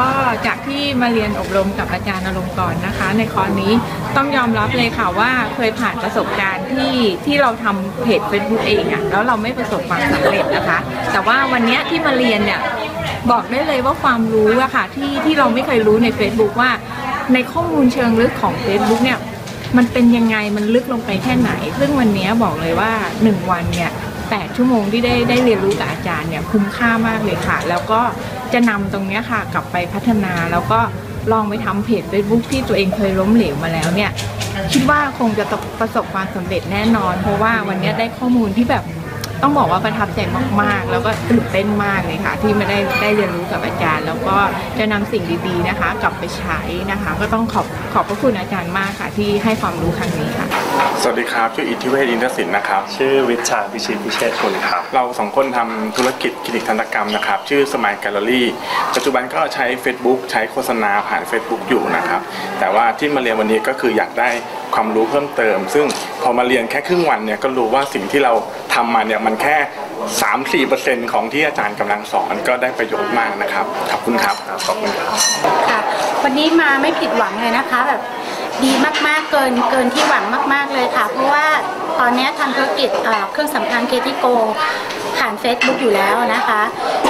ก็จากที่มาเรียนอบรมกับอาจารย์นรงค์กรนะคะ ในคอร์สนี้ต้องยอมรับเลยค่ะว่าเคยผ่านประสบการณ์ที่ที่เราทำเพจ Facebook เองอะแล้วเราไม่ประสบความสำเร็จนะคะ แต่ว่าวันเนี้ยที่มาเรียนเนี่ย บอกได้เลยว่าความรู้อะค่ะที่ที่เราไม่เคยรู้ใน Facebook ว่า ในข้อมูลเชิงลึกของ Facebook เนี่ย มันเป็นยังไงมันลึกลงไปแค่ไหน ซึ่งวันนี้บอกเลยว่า 1 วันเนี่ย 8 ชั่วโมงที่ได้ได้เรียนรู้กับอาจารย์เนี่ยคุ้มค่ามากเลยค่ะ แล้วก็จะนำตรงนี้ค่ะกลับไปพัฒนาแล้วก็ลองไปทำเพจ Facebook ที่ตัวเองเคยล้มเหลวมาแล้วเนี่ยคิดว่าคงจะประสบความสำเร็จแน่นอน เพราะว่าวันนี้ได้ข้อมูลที่แบบต้องบอกว่าประทับใจมากๆ แล้วก็ตื่นเต้นมากเลยค่ะ ที่ไม่ได้ได้เรียนรู้กับอาจารย์ แล้วก็จะนำสิ่งดีๆนะคะ กลับไปใช้นะคะ ก็ต้องขอบขอบพระคุณอาจารย์มากค่ะ ที่ให้ความรู้ครั้งนี้ค่ะ สวัสดีครับชื่ออิทธิเวศอินทศิลป์นะครับ ชื่อวิชาพิชิตพิเชษคุณครับ เราสองคนทำธุรกิจคลินิกทันตกรรมนะครับ ชื่อสมัยแกลเลอรี่ปัจจุบันก็ใช้ Facebook ใช้โฆษณาผ่าน Facebook อยู่นะครับ แต่ว่าที่มาเรียนวันนี้ก็คืออยากได้ความรู้เพิ่มเติม ซึ่งพอมาเรียนแค่ครึ่งวันเนี่ยก็รู้ว่าสิ่งที่เราทำมาเนี่ยมันแค่3-4%ของที่อาจารย์กำลังสอนก็ได้ประโยชน์มากนะครับ ขอบคุณครับ ขอบคุณครับค่ะวันนี้มาไม่ผิดหวังเลยนะคะแบบ ดีมากๆ เกินเกินที่หวังมาก ๆเลยค่ะ เพราะว่าตอนนี้ทำธุรกิจเครื่องสำอางเคทิโกผ่าน Facebook อยู่แล้วนะคะ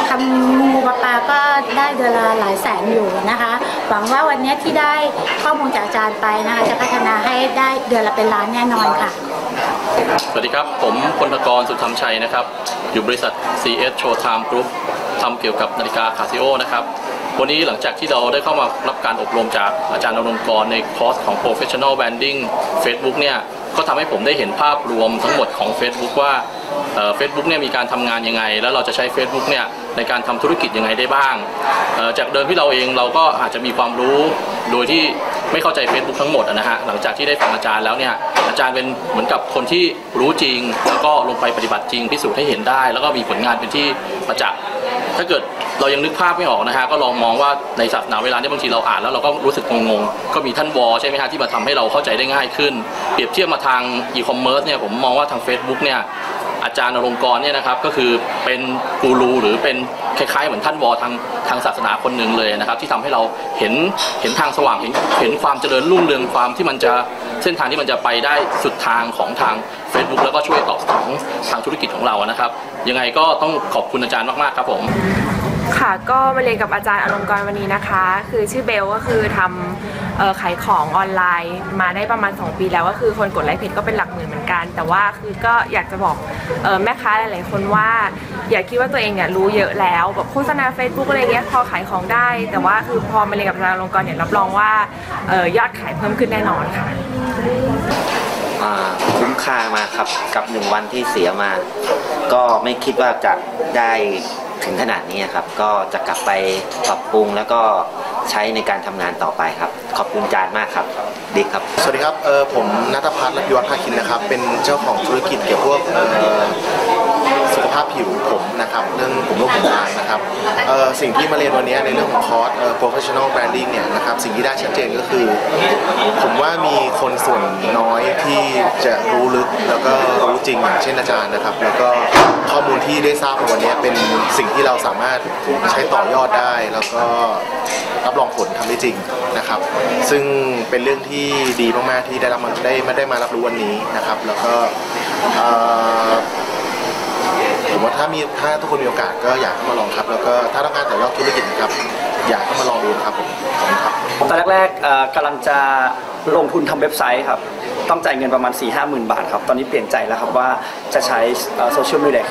ทำงูปลาปาก็ได้เดือนละหลายแสนอยู่นะคะ หวังว่าวันนี้ที่ได้ข้อมูลจากอาจารย์ไปนะคะจะพัฒนาให้ได้เดือนละเป็นล้านแน่นอนค่ะ สวัสดีครับ ผมพลกรสุธรรมชัยนะครับ อยู่บริษัท CS Showtime Group ทำเกี่ยวกับนาฬิกาคาซิโอนะครับ วันนี้หลังจากที่เราได้เข้ามารับการอบรมจากอาจารย์นรงกรในคอร์สของ Professional Branding Facebook เนี่ยก็ทำให้ผมได้เห็นภาพรวมทั้งหมดของ Facebook ว่าเฟซบุ๊กเนี่ยมีการทำงานยังไง แล้วเราจะใช้ Facebook เนี่ยในการทำธุรกิจยังไงได้บ้าง จากเดิมที่เราเองเราก็อาจจะมีความรู้โดยที่ไม่เข้าใจ Facebook ทั้งหมดนะฮะหลังจากที่ได้ฟังอาจารย์แล้วเนี่ยอาจารย์เป็นเหมือนกับคนที่รู้จริง แล้วก็ลงไปปฏิบัติจริงพิสูจน์ให้เห็นได้ แล้วก็มีผลงานเป็นที่ประจักษ์ถ้าเกิด เรายังนึกภาพไม่ออกนะฮะก็ลองมองว่าในศาสนาเวลาที่บางทีเราอ่านแล้วเราก็รู้สึกงงๆก็มีท่านวอใช่ไหมฮะที่มาทำให้เราเข้าใจได้ง่ายขึ้น เปรียบเทียบมาทางอีคอมเมิร์ซเนี่ยผมมองว่าทาง Facebook เนี่ยอาจารย์นรงกรเนี่ยนะครับก็คือเป็นกูรูหรือเป็นคล้ายๆ เหมือนท่านวอทางทางศาสนาคนหนึ่งเลยนะครับ ที่ทำให้เราเห็นเห็นทางสว่างเห็นเห็นความเจริญรุ่งเรืองความที่มันจะเส้นทางที่มันจะไปได้สุดทางของทาง Facebook แล้วก็ช่วยตอบสนองทางธุรกิจของเรานะครับ ยังไงก็ต้องขอบคุณอาจารย์มากๆครับผม ค่ะก็มาเรียนกับอาจารย์อลงกรณ์วันนี้นะคะ คือชื่อเบลก็คือทำขายของออนไลน์มาได้ประมาณ 2 ปีแล้วก็คือคนกดไลค์เพจก็เป็นหลักหมื่นเหมือนกัน แต่ว่าคือก็อยากจะบอกออแม่ค้าหลายๆคนว่า อย่าคิดว่าตัวเองเนี่ยรู้เยอะแล้วแบบโฆษณา Facebook อะไรเงี้ยพอขายของได้ แต่ว่าคือพอมาเรียนกับอาจารย์อลงกรณ์เนี่ยรับรองว่าออยอดขายเพิ่มขึ้นแน่นอนค่ะคุ้มค่ามาครับกับหนึ่งวันที่เสียมา ก็ไม่คิดว่าจะได้ ถึงขนาดนี้ครับ ก็จะกลับไปปรับปรุงแล้วก็ใช้ในการทำงานต่อไปครับ ขอบคุณอาจารย์มากครับดีครับ สวัสดีครับเออผมนัทพัฒน์รัตยวัฒน์ภาคินนะครับ เป็นเจ้าของธุรกิจเกี่ยวกับพวกาพผิวผมนะครับเรื่องผมรูปผมลายนะครับสิ่งที่มาเรียนวันนี้ในเรื่องของคอร์ส professional branding เนี่ยนะครับสิ่งที่ได้ชัดเจนก็คือ ผมว่ามีคนส่วนน้อยที่จะรู้ลึกแล้วก็รู้จริงอย่างเช่นอาจารย์นะครับ แล้วก็ข้อมูลที่ได้ทราบวันนี้เป็นสิ่งที่เราสามารถใช้ต่อยอดได้ แล้วก็รับรองผลทำได้จริงนะครับ ซึ่งเป็นเรื่องที่ดีมากๆที่ได้รับมาได้มาได้มารับรู้วันนี้นะครับ แล้วก็ มว่าถ้ามีถ้าทุกคนมีโอกาสก็อยากเข้ามาลองครับ แล้วก็ถ้าต้องการต่อยอดธุรกิจนะครับ อยากเข้ามาลองดูนะครับผมขอบคุณครับตอนแรกๆเอ่อกำลังจะลงทุนทำเว็บไซต์ครับ ต้องจ่ายเงินประมาณ 4 5 0 0 0 0 บาทครับ ตอนนี้เปลี่ยนใจแล้วครับว่าจะใช้โซเชียลมีเดีย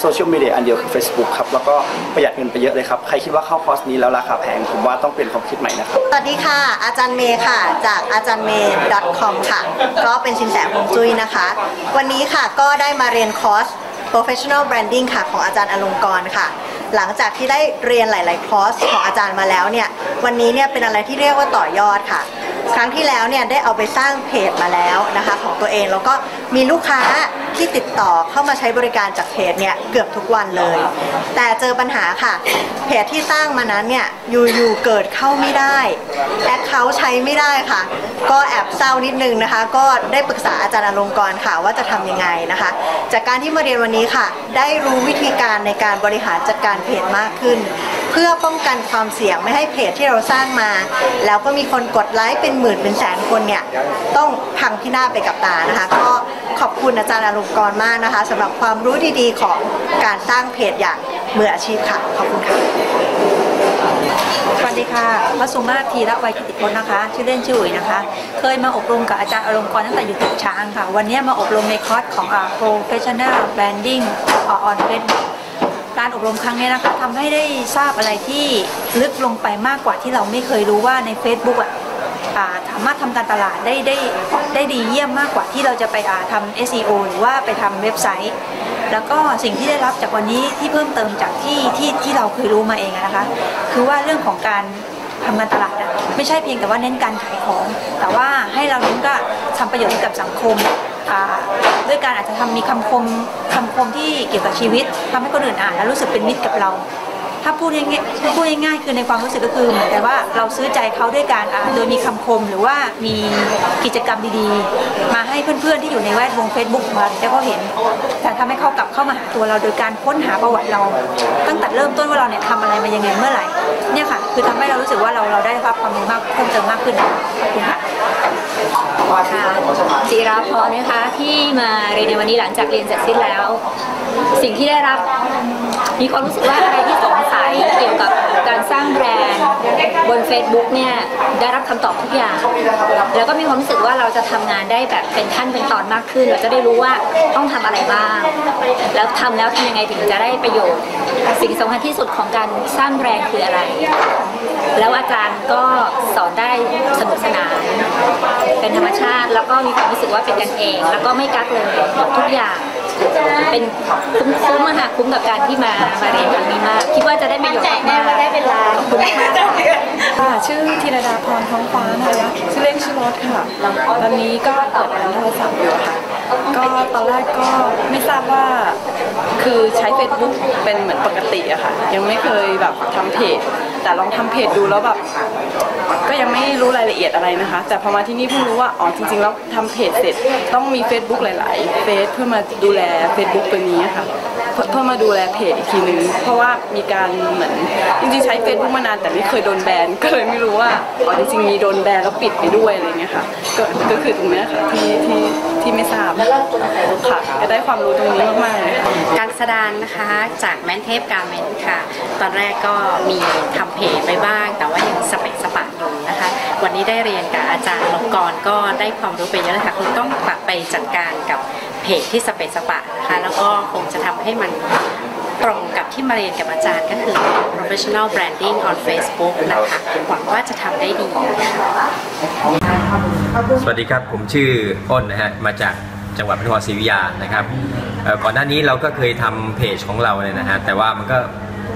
โซเชียลมีเดียอันเดียวคือ Facebook ครับ แล้วก็ประหยัดเงินไปเยอะเลยครับ ใครคิดว่าเข้าคอร์สนี้แล้วราคาแพง ผมว่าต้องเปลี่ยนความคิดใหม่นะครับ สวัสดีค่ะ อาจารย์เมย์ค่ะ จากอาจารย์เมย์ .com ค่ะ ก็เป็นชินแสฮวงจุ้ยนะคะ วันนี้ค่ะก็ได้มาเรียนคอร์ส professional branding ค่ะของอาจารย์อลงกรณ์ค่ะ หลังจากที่ได้เรียนหลาย ๆ คอร์สของอาจารย์มาแล้วเนี่ย วันนี้เนี่ยเป็นอะไรที่เรียกว่าต่อยอดค่ะ ครั้งที่แล้วเนี่ยได้เอาไปสร้างเพจมาแล้วนะคะของตัวเองแล้วก็มีลูกค้าที่ติดต่อเข้ามาใช้บริการจากเพจเนี่ยเกือบทุกวันเลย แต่เจอปัญหาค่ะเพจที่สร้างมานั้นเนี่ยอยู่ๆเกิดเข้าไม่ได้แอคเคาท์ใช้ไม่ได้ค่ะ ก็แอบเศร้านิดนึงนะคะ ก็ได้ปรึกษาอาจารย์อลงกรณ์ค่ะว่าจะทำยังไงนะคะ จากการที่มาเรียนวันนี้ค่ะ ได้รู้วิธีการในการบริหารจัดการเพจมากขึ้น เพื่อป้องกันความเสี่ยงไม่ให้เพจที่เราสร้างมา แล้วก็มีคนกดไลค์เป็นหมื่นเป็นแสนคนเนี่ยต้องพังพินาศไปกับตานะคะ ก็ขอบคุณอาจารย์อารมณ์กรมากนะคะสำหรับความรู้ดีๆของการสร้างเพจอย่างมืออาชีพค่ะขอบคุณค่ะสวัสดีค่ะพระสุมาธีระไวยกิติพลนะคะ ชื่อเล่นชื่ออุ๋ยนะคะ เคยมาอบรมกับอาจารย์อารมณ์กรตั้งแต่อยู่ตึกช้างค่ะ วันนี้มาอบรมในคอร์สของอา professional branding on Facebook การอบรมครั้งนี้นะคะทำให้ได้ทราบอะไรที่ลึกลงไปมากกว่าที่เราไม่เคยรู้ว่าใน Facebook อะสามารถทำการตลาดได้ได้ได้ดีเยี่ยมมากกว่าที่เราจะไปทำ SEO หรือว่าไปทำเว็บไซต์ แล้วก็สิ่งที่ได้รับจากวันนี้ที่เพิ่มเติมจากที่ที่ที่เราเคยรู้มาเองนะคะ คือว่าเรื่องของการทำการตลาดไม่ใช่เพียงแต่ว่าเน้นการขายของ แต่ว่าให้เราเน้นก็ทำประโยชน์ให้กับสังคม ด้วยการอาจจะทำมีคำคมคำคมที่เกี่ยวกับชีวิตทำให้คนอื่นอ่านแล้วรู้สึกเป็นมิตรกับเรา ถ้าพูดง่ายๆพูดง่ายๆคือในความรู้สึกก็คือเหมือนกับว่าเราซื้อใจเขาด้วยการอ่านโดยมีคำคมหรือว่ามีกิจกรรมดีๆ มาให้เพื่อนๆที่อยู่ในแวดวง Facebook ของเราได้เขาเห็น แต่ทำให้เขากลับเข้ามาหาตัวเราโดยการค้นหาประวัติเรา ตั้งแต่เริ่มต้นว่าเราเนี่ยทำอะไรมายังไงเมื่อไหร่เนี่ยค่ะ คือทำให้เรารู้สึกว่าเราเราได้รับความรู้มากเพิ่มเติมมากขึ้นขอบคุณค่ะค่ะจิราพรนะคะที่มาเรียนในวันนี้หลังจากเรียนเสร็จสิ้นแล้ว สิ่งที่ได้รับ มีความรู้สึกว่าอะไรที่สงสัยเกี่ยวกับการสร้างแบรนด์บน Facebook เนี่ยได้รับคำตอบทุกอย่าง แล้วก็มีความรู้สึกว่าเราจะทำงานได้แบบเป็นขั้นเป็นตอนมากขึ้น เราจะได้รู้ว่าต้องทำอะไรบ้าง แล้วทำแล้วทำยังไงถึงจะได้ประโยชน์ สิ่งสำคัญที่สุดของการสร้างแบรนด์คืออะไร แล้วอาจารย์ก็สอนได้สนุกสนาน เป็นธรรมชาติ แล้วก็มีความรู้สึกว่าเป็นกันเอง แล้วก็ไม่กักเลยบอกทุกอย่าง เป็นคุ้มคุ้มอะค่ะคุ้มกับการที่มามาเรียนครั้งนี้มาก คิดว่าจะได้ประโยชน์มากๆได้เวลาขอบคุณมากค่ะชื่อธีรดาพรท้องฟ้านะคะชื่อเล่นชื่อรถค่ะตอนนี้ก็เปิดร้านโทรศัพท์อยู่ค่ะก็ตอนแรกก็ไม่ทราบว่าคือใช้ Facebook เป็นเหมือนปกติอะค่ะ ยังไม่เคยแบบทำเพจ แต่ลองทำเพจดูแล้วแบบก็ยังไม่รู้รายละเอียดอะไรนะคะ แต่พอมาที่นี่เพิ่งรู้ว่าอ๋อจริงๆแล้วทำเพจเสร็จต้องมี Facebook หลาย ๆ เฟซเพื่อมาดูแล Facebook ตัวนี้ค่ะเพื่อมาดูแลเพจอีกทีนึงเพราะว่ามีการเหมือนจริงๆใช้ Facebook มานานแต่ไม่เคยโดนแบนก็เลยไม่รู้ว่าอ๋อจริงๆมีโดนแบนแล้วปิดไปด้วยอะไรเงี้ยค่ะก็ก็คือตรงนี้ค่ะที่ที่ ที่ไม่ทราบค่ะก็ได้ความรู้ตรงนี้มากๆเลยค่ะการแสดงนะคะจากแมนเทปการเมนค่ะ ตอนแรกก็มีทำเพจไปบ้าง แต่ว่ายังสเปะสปะอยู่นะคะ วันนี้ได้เรียนกับอาจารย์ลงกรก็ได้ความรู้ไปเยอะเลยค่ะคงต้องกลับไปจัดการกับเพจที่สเปะสปะนะคะแล้วก็คงจะทำให้มันตรงกับที่มาเรียนกับอาจารย์ก็คือ professional branding on Facebook นะคะหวังว่าจะทำได้ดีนะคะ สวัสดีครับ ผมชื่ออ้นนะฮะ มาจากจังหวัดพระนครศรีอยุธยานะครับก่อนหน้านี้เราก็เคยทำเพจของเราเนี่ยนะฮะ แต่ว่ามันก็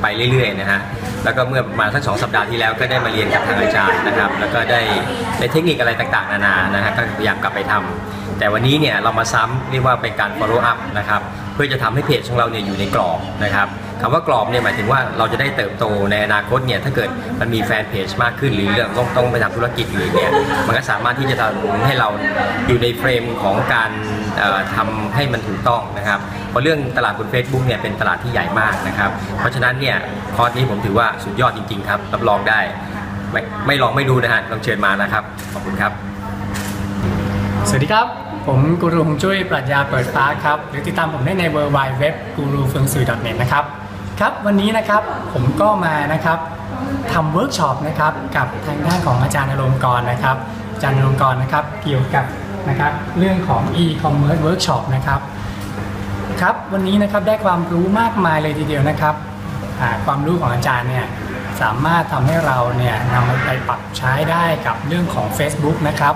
ไปเรื่อยๆนะฮะ แล้วก็เมื่อมาสักสองสัปดาห์ที่แล้วก็ได้มาเรียนกับทางอาจารย์นะครับ แล้วก็ได้ได้เทคนิคอะไรต่างๆ นานา นะฮะ ก็พยายามกลับไปทำแต่วันนี้เนี่ยเรามาซ้ำเรียกว่าเป็นการ follow up นะครับ เพื่อจะทำให้เพจของเราเนี่ยอยู่ในกรอบนะครับ คำว่ากรอบเนี่ยหมายถึงว่าเราจะได้เติบโตในอนาคตเนี่ยถ้าเกิดมันมีแฟนเพจมากขึ้นหรือเรื่องต้องต้องไปทำธุรกิจหรือเนี่ยมันก็สามารถที่จะทำให้เราอยู่ในเฟรมของการเอ่อทำให้มันถูกต้องนะครับเพราะเรื่องตลาดบน Facebook เนี่ยเป็นตลาดที่ใหญ่มากนะครับเพราะฉะนั้นเนี่ยคอร์สนี้ผมถือว่าสุดยอดจริงๆครับรับรองได้ไม่ไม่ลองไม่ดูนะฮะลองเชิญมานะครับขอบคุณครับ สวัสดีครับ ผมกูรูฮงจุ้ยปรัชญาเปิดฟ้าครับ หรือติดตามผมได้ใน w w w g u r u f u n g s u i n e t นะครับ ครับวันนี้นะครับผมก็มานะครับทำเวิร์กช็อปนะครับกับทางด้านของอาจารย์อารมณ์กรนะครับอาจารย์อารมณ์กรนะครับเกี่ยวกับนะครับเรื่องของ e-commerce workshop นะครับครับวันนี้นะครับได้ความรู้มากมายเลยทีเดียวนะครับความรู้ของอาจารย์เนี่ยสามารถทำให้เราเนี่ยนำไปปรับใช้ได้กับเรื่องของ Facebook นะครับ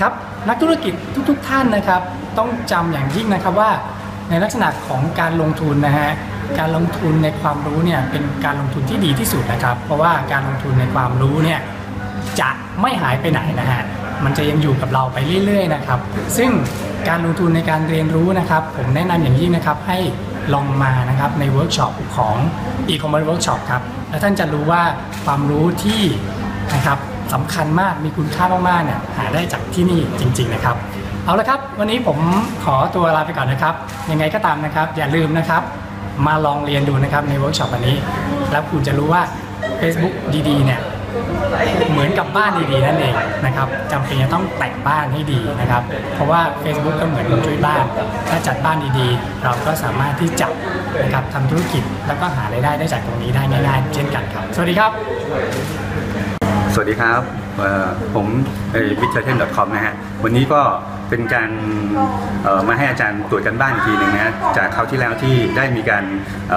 ครับนักธุรกิจทุกๆทท่านนะครับ ต้องจำอย่างยิ่งนะครับว่าในลักษณะของการลงทุนนะฮะ การลงทุนในความรู้เนี่ยเป็นการลงทุนที่ดีที่สุดนะครับ เพราะว่าการลงทุนในความรู้เนี่ยจะไม่หายไปไหนนะฮะมันจะยังอยู่กับเราไปเรื่อยๆนะครับ ซึ่งการลงทุนในการเรียนรู้นะครับ ผมแนะนำอย่างยิ่งนะครับให้ลองมานะครับในเวิร์กช็อปของ e-commerce workshop ครับแล้วท่านจะรู้ว่าความรู้ที่นะครับสำคัญมากมีคุณค่ามากๆเนี่ยหาได้จากที่นี่จริง ๆนะครับ เอาละครับ วันนี้ผมขอตัวลาไปก่อนนะครับ ยังไงก็ตามนะครับ อย่าลืมนะครับ มาลองเรียนดูนะครับในเวิร์กช็อปวันนี้ แล้วคุณจะรู้ว่า Facebook ดีๆเนี่ยเหมือนกับบ้านดีๆนั่นเองนะครับจำเป็นจะต้องแต่งบ้านให้ดีนะครับ เพราะว่า Facebook ก็เหมือนช่วยบ้าน ถ้าจัดบ้านดีๆ เราก็สามารถที่จะนะครับทำธุรกิจแล้วก็หารายได้ได้จากตรงนี้ได้ง่ายๆเช่นกันครับ สวัสดีครับ สวัสดีครับผมวิชเทยาเทน .com นะฮะวันนี้ก็ เป็นการมาให้อาจารย์ตรวจกันบ้านอีกทีหนึ่งนะจากคราวที่แล้วที่ได้มีการเ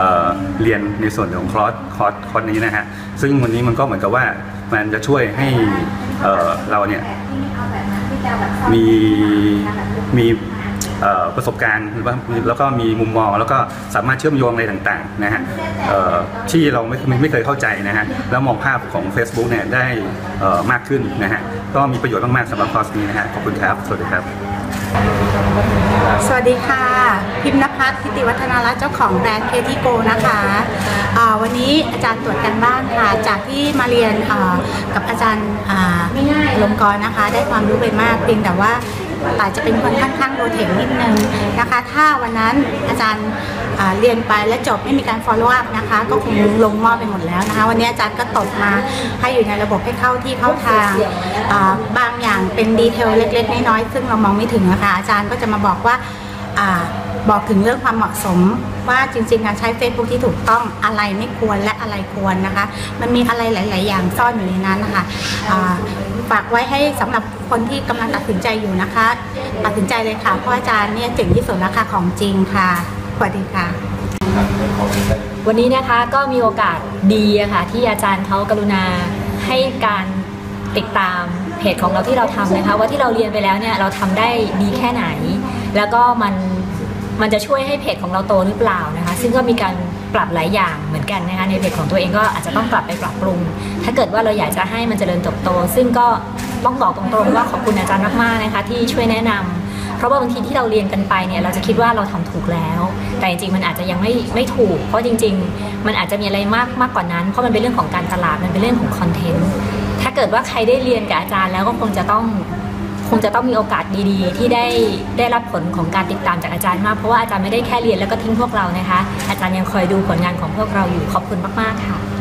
เรียนในส่วนของคอร์สคอร์สคอร์สนี้นะฮะซึ่งวันนี้มันก็เหมือนกับว่ามันจะช่วยให้เเราเนี่ยมีมี ประสบการณ์หรือว่าแล้วก็มีมุมมอง แล้วก็สามารถเชื่อมโยงอะไรต่างๆนะฮะที่เราไม่ไม่เคยเข้าใจนะฮะแล้วมองภาพของ Facebook เนี่ยได้มากขึ้นนะฮะก็มีประโยชน์มากๆสำหรับคอร์สนี้นะฮะขอบคุณครับ สวัสดีครับสวัสดีค่ะ พิมพ์นภัทรทิติวัฒนารัตน์เจ้าของแบรนด์เคทิโกนะคะวันนี้อาจารย์ตรวจกันบ้านค่ะ จากที่มาเรียนกับอาจารย์อ่าลงกรนะคะ ได้ความรู้ไปมากเพียงแต่ว่า แต่จะเป็นคนค่อนข้างโดเทคนิดนึงนะคะ ถ้าวันนั้นอาจารย์เรียนไปและจบไม่มีการ follow up นะคะ ก็คงลงหม้อไปหมดแล้วนะคะ วันนี้อาจารย์ก็ตบมาให้อยู่ในระบบให้เข้าที่เข้าทางบางอย่างเป็นดีเทลเล็ก ๆ น้อยๆซึ่งเรามองไม่ถึงนะคะอาจารย์ก็จะมาบอกว่าบอกถึงเรื่องความเหมาะสมว่าจริงๆการใช้ Facebook ที่ถูกต้องอะไรไม่ควรและอะไรควรนะคะ มันมีอะไรหลาย ๆ อย่างซ่อนอยู่ในนั้นนะคะ ฝากไว้ให้สำหรับคนที่กำลังตัดสินใจอยู่นะคะ ตัดสินใจเลยค่ะเพราะอาจารย์เนี่ยเจ๋งที่สุดแล้วค่ะของจริงค่ะสวัสดีค่ะ วันนี้นะคะก็มีโอกาสดีอะค่ะที่อาจารย์เขากรุณาให้การติดตามเพจของเราที่เราทำนะคะว่าที่เราเรียนไปแล้วเนี่ยเราทำได้ดีแค่ไหน แล้วก็มันมันจะช่วยให้เพจของเราโตหรือเปล่านะคะ ซึ่งก็มีการ ปรับหลายอย่างเหมือนกันนะคะในเพจของตัวเองก็อาจจะต้องปรับไปปรับปรุง ถ้าเกิดว่าเราอยากจะให้มันเจริญเติบโต ซึ่งก็ต้องบอกตรงๆว่าขอบคุณอาจารย์มากๆนะคะที่ช่วยแนะนำเพราะว่าบางทีที่เราเรียนกันไปเนี่ยเราจะคิดว่าเราทำถูกแล้ว แต่จริงๆมันอาจจะยังไม่ไม่ถูก เพราะจริง ๆ มันอาจจะมีอะไรมากมากกว่านั้น เพราะมันเป็นเรื่องของการตลาดมันเป็นเรื่องของคอนเทนต์ถ้าเกิดว่าใครได้เรียนกับอาจารย์แล้วก็คงจะต้อง งจะต้องมีโอกาสดีๆ ที่ได้ได้รับผลของการติดตามจากอาจารย์มากเพราะว่าอาจารย์ไม่ได้แค่เรียนแล้วก็ทิ้งพวกเรานะคะ อาจารย์ยังคอยดูผลงานของพวกเราอยู่ขอบคุณมากๆค่ะ